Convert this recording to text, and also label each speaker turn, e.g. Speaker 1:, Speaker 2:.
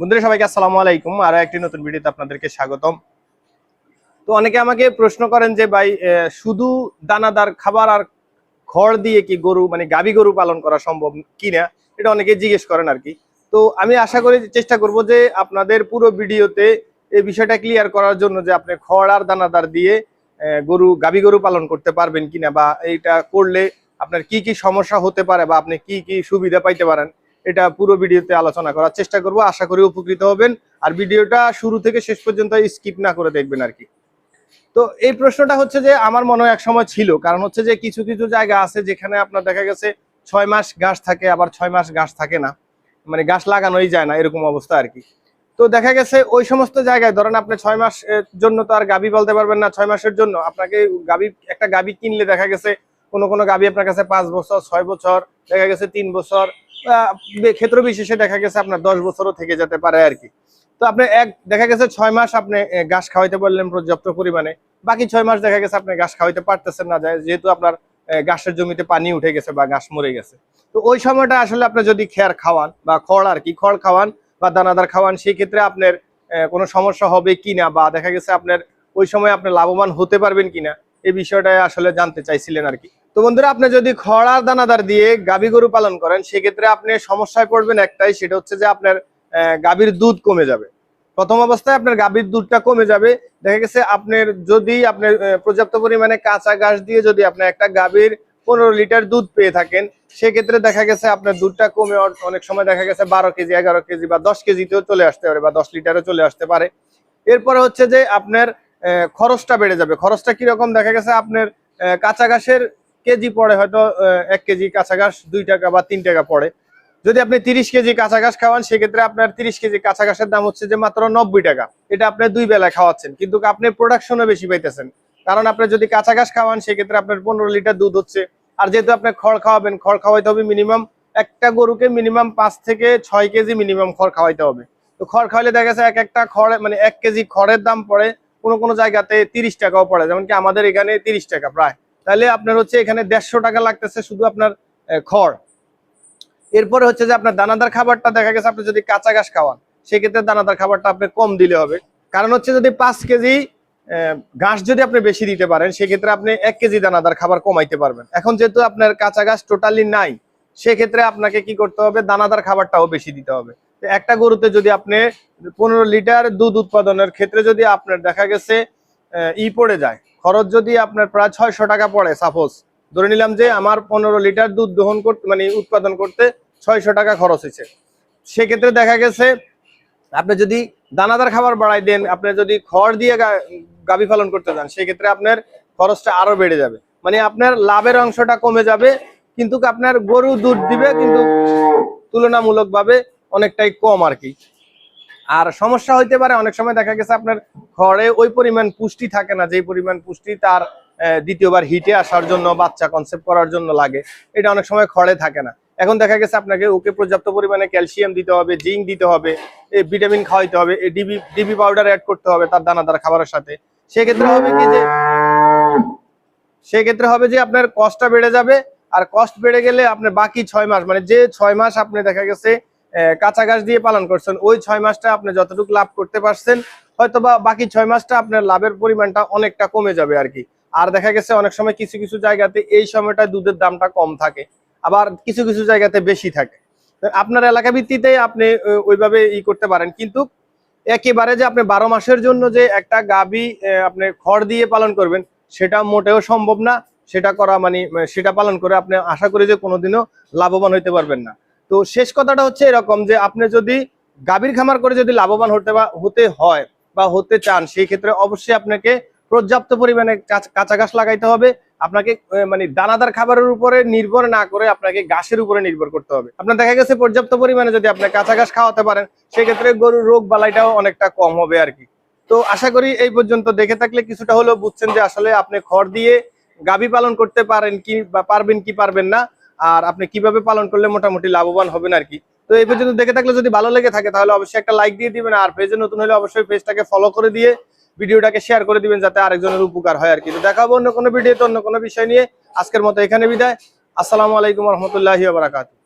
Speaker 1: বন্ধুরা, সবাইকে আসসালামু আলাইকুম। আরও একটি নতুন ভিডিওতে আপনাদেরকে স্বাগতম। তো অনেকে আমাকে প্রশ্ন করেন যে, ভাই শুধু দানাদার খাবার আর খড় দিয়ে কি গরু মানে গাবি গরু পালন করা সম্ভব কিনা? এটা অনেকে জিজ্ঞেস করেন আর কি। তো আমি আশা করি, চেষ্টা করব যে আপনাদের পুরো ভিডিওতে এই বিষয়টা ক্লিয়ার করার জন্য যে আপনি খড় আর দানাদার দিয়ে গরু গাবি গরু পালন করতে পারবেন কিনা বা এইটা করলে আপনার কি কি সমস্যা হতে পারে বা আপনি কি কি সুবিধা পাইতে পারেন। এটা পুরো ভিডিওতে আলোচনা করার চেষ্টা করব। আশা করি উপকৃত হবেন। আর ভিডিওটা শুরু থেকে শেষ পর্যন্ত স্কিপ না করে দেখবেন আর কি। তো এই প্রশ্নটা হচ্ছে যে, আমার মনে এক সময় ছিল। কারণ হচ্ছে যে, কিছু কিছু জায়গা আছে যেখানে আপনার দেখা গেছে ছয় মাস গাছ থাকে, আবার ছয় মাস গাছ থাকে না। মানে গাছ লাগানোই যায় না, এরকম অবস্থা আর কি। তো দেখা গেছে ওই সমস্ত জায়গায়, ধরেন আপনি ছয় মাস এর জন্য তো আর গাবি বলতে পারবেন না, ছয় মাসের জন্য। আপনাকে গাবি একটা গাবি কিনলে দেখা গেছে কোনো কোনো গাবি আপনার কাছে পাঁচ বছর, ছয় বছর, দেখা গেছে তিন বছর ক্ষেত্র বিশেষে দেখা গেছে আপনার দশ বছরও থেকে যেতে পারে আর কি। তো আপনি এক, দেখা গেছে ছয় মাস আপনি ঘাস খাওয়াইতে পারলেন পর্যাপ্ত পরিমাণে, বাকি ছয় মাস দেখা গেছে আপনি ঘাস খাওয়াইতে পারতেছেন না যায় যেহেতু আপনার ঘাসের জমিতে পানি উঠে গেছে বা ঘাস মরে গেছে। তো ওই সময়টা আসলে আপনি যদি খেয়ার খাওয়ান বা খড় আর কি, খড় খাওয়ান বা দানাদার খাওয়ান সেই ক্ষেত্রে আপনার কোনো সমস্যা হবে কিনা বা দেখা গেছে আপনার ওই সময় আপনি লাভবান হতে পারবেন কিনা এই বিষয়টা আসলে জানতে চাইছিলেন আর কি। তো বন্ধুরা, আপনি যদি খড় আর দানাদার দিয়ে গাভী গরু পালন করেন, সেক্ষেত্রে আপনি সমস্যায় পড়বেন একটাই, সেটা হচ্ছে যে আপনার গাভীর দুধ কমে যাবে। প্রথম অবস্থায় আপনার গাভীর দুধটা কমে যাবে। দেখা গেছে আপনার যদি আপনার পর্যাপ্ত পরিমাণে কাঁচা ঘাস দিয়ে যদি আপনি একটা গাভীর পনেরো লিটার দুধ পেয়ে থাকেন, সেক্ষেত্রে দেখা গেছে আপনার দুধটা কমে অনেক সময় দেখা গেছে বারো কেজি, এগারো কেজি বা দশ কেজিতেও চলে আসতে পারে বা দশ লিটারও চলে আসতে পারে। এরপরে হচ্ছে যে আপনার খরচটা বেড়ে যাবে। খরচটা কীরকম? দেখা গেছে আপনার কাঁচা ঘাসের কেজি পড়ে হয়তো এক কেজি কাঁচা ঘাস দুই টাকা বা তিন টাকা পড়ে। যদি আপনি তিরিশ কেজি কাঁচা ঘাস খাওয়ান, সেক্ষেত্রে আপনার তিরিশ কেজি কাঁচা ঘাসের দাম হচ্ছে যে মাত্র নব্বই টাকা। এটা আপনি দুই বেলা খাওয়াচ্ছেন, কিন্তু আপনি প্রোডাকশনও বেশি পাইতেছেন। কারণ আপনি যদি কাঁচা ঘাস খাওয়ান, সেক্ষেত্রে আপনার পনেরো লিটার দুধ হচ্ছে। আর যেহেতু আপনি খড় খাওয়াবেন, খড় খাওয়াইতে হবে মিনিমাম একটা গরুকে মিনিমাম পাঁচ থেকে ছয় কেজি মিনিমাম খড় খাওয়াইতে হবে। তো খড় খাওয়াইলে দেখা গেছে এক একটা খড় মানে এক কেজি খড়ের দাম পড়ে কোনো কোনো জায়গাতে তিরিশ টাকাও পড়ে। যেমন কি আমাদের এখানে তিরিশ টাকা প্রায়। তাহলে আপনার হচ্ছে এখানে দেড়শো টাকা লাগতেছে শুধু আপনার খড়। এরপরে হচ্ছে যে আপনার দানাদার খাবারটা দেখা গেছে, আপনি যদি কাঁচা ঘাস খাওয়ান, সেক্ষেত্রে দানাদার খাবারটা আপনি কম দিলে হবে। কারণ হচ্ছে যদি পাঁচ কেজি ঘাস যদি আপনি বেশি দিতে পারেন, সেক্ষেত্রে আপনি এক কেজি দানাদার খাবার কমাইতে পারবেন। এখন যেহেতু আপনার কাঁচা ঘাস টোটালি নাই, সেক্ষেত্রে আপনাকে কি করতে হবে, দানাদার খাবারটাও বেশি দিতে হবে। একটা গরুতে যদি আপনি পনেরো লিটার দুধ উৎপাদনের ক্ষেত্রে যদি আপনার দেখা গেছে ই পড়ে যায় খরচ যদি আপনার প্রায় ছয়শো টাকা পড়ে সাপোজ ধরে নিলাম যে আমার পনেরো লিটার দুধ দহন করতে মানে উৎপাদন করতে ছয়শো টাকা খরচ হয়েছে। সেক্ষেত্রে দেখা গেছে, আপনি যদি দানাদার খাবার বাড়াই দেন, আপনি যদি খড় দিয়ে গাভী পালন করতে যান, সেক্ষেত্রে আপনার খরচটা আরও বেড়ে যাবে। মানে আপনার লাভের অংশটা কমে যাবে, কিন্তু আপনার গরু দুধ দিবে, কিন্তু তুলনামূলকভাবে অনেকটাই কম আর কি। আর সমস্যা হইতে পারে, অনেক সময় দেখা গেছে আপনার ঘরে ওই পরিমাণ পুষ্টি থাকে না যে পরিমাণ পুষ্টি তার দ্বিতীয়বার হিটে আসার জন্য বাচ্চা কনসেপ্ট করার জন্য লাগে, এটা অনেক সময় খড়ে থাকে না। এখন দেখা গেছে আপনাকে ওকে পর্যাপ্ত পরিমাণে ক্যালসিয়াম দিতে হবে জিঙ্ক দিতে হবে ভিটামিন খাওয়াইতে হবে ডিবি ডিবি পাউডার অ্যাড করতে হবে তার দানাদার খাবারের সাথে। সেক্ষেত্রে হবে কি যে, সেক্ষেত্রে হবে যে আপনার কষ্টটা বেড়ে যাবে, আর কষ্ট বেড়ে গেলে আপনার বাকি ছয় মাস মানে যে ছয় মাস আপনি দেখা গেছে কাঁচা ঘাস দিয়ে পালন করছেন। ওই ছয় মাসটা আপনি যতটুকু লাভ করতে পারছেন হয়তো বা বাকি ছয় মাসটা আপনার লাভের পরিমাণটা অনেকটা কমে যাবে আর কি। আর দেখা গেছে অনেক সময় কিছু কিছু জায়গাতে এই সময়টা দুধের দামটা কম থাকে, আবার কিছু কিছু জায়গাতে বেশি থাকে। আপনার এলাকা ভিত্তিতে আপনি ওইভাবে ই করতে পারেন। কিন্তু একেবারে যে আপনি বারো মাসের জন্য যে একটা গাবি আপনি খড় দিয়ে পালন করবেন, সেটা মোটেও সম্ভব না। সেটা করা মানে সেটা পালন করে আপনি আশা করি যে কোনোদিনও লাভবান হইতে পারবেন না। তো শেষ কথাটা হচ্ছে এরকম যে আপনি যদি গাভীর খামার করে যদি লাভবান হতে বা হতে হয় বা হতে চান, সেই ক্ষেত্রে অবশ্যই আপনাকে পর্যাপ্ত পরিমাণে কাঁচ- ঘাস লাগাইতে হবে। আপনাকে মানে দানাদার খাবারের উপরে নির্ভর না করে আপনাকে ঘাসের উপরে নির্ভর করতে হবে। আপনার দেখা গেছে পর্যাপ্ত পরিমাণে যদি আপনি কাঁচা ঘাস খাওয়াতে পারেন সেক্ষেত্রে গরুর রোগ বালাইটাও অনেকটা কম হবে আর কি। তো আশা করি এই পর্যন্ত দেখে থাকলে কিছুটা হলেও বুঝছেন যে আসলে আপনি খড় দিয়ে গাভী পালন করতে পারেন কি বা পারবেন কি পারবেন না। আর আপনি কীভাবে পালন করলে মোটামুটি লাভবান হবেন আর কি? তো এই পর্যন্ত দেখে থাকলে যদি ভালো লেগে থাকে, তাহলে অবশ্যই একটা লাইক দিয়ে দিবেন, আর পেজে নতুন হলে অবশ্যই পেজটাকে ফলো করে দিয়ে ভিডিওটাকে শেয়ার করে দিবেন, যাতে আরেকজনের উপকার হয় আর কি। দেখাবো অন্য কোনো ভিডিওতে অন্য কোনো বিষয় নিয়ে। আজকের মতো এখানে বিদায়। আসসালামু আলাইকুম রহমতুল্লাহি বারাকাতু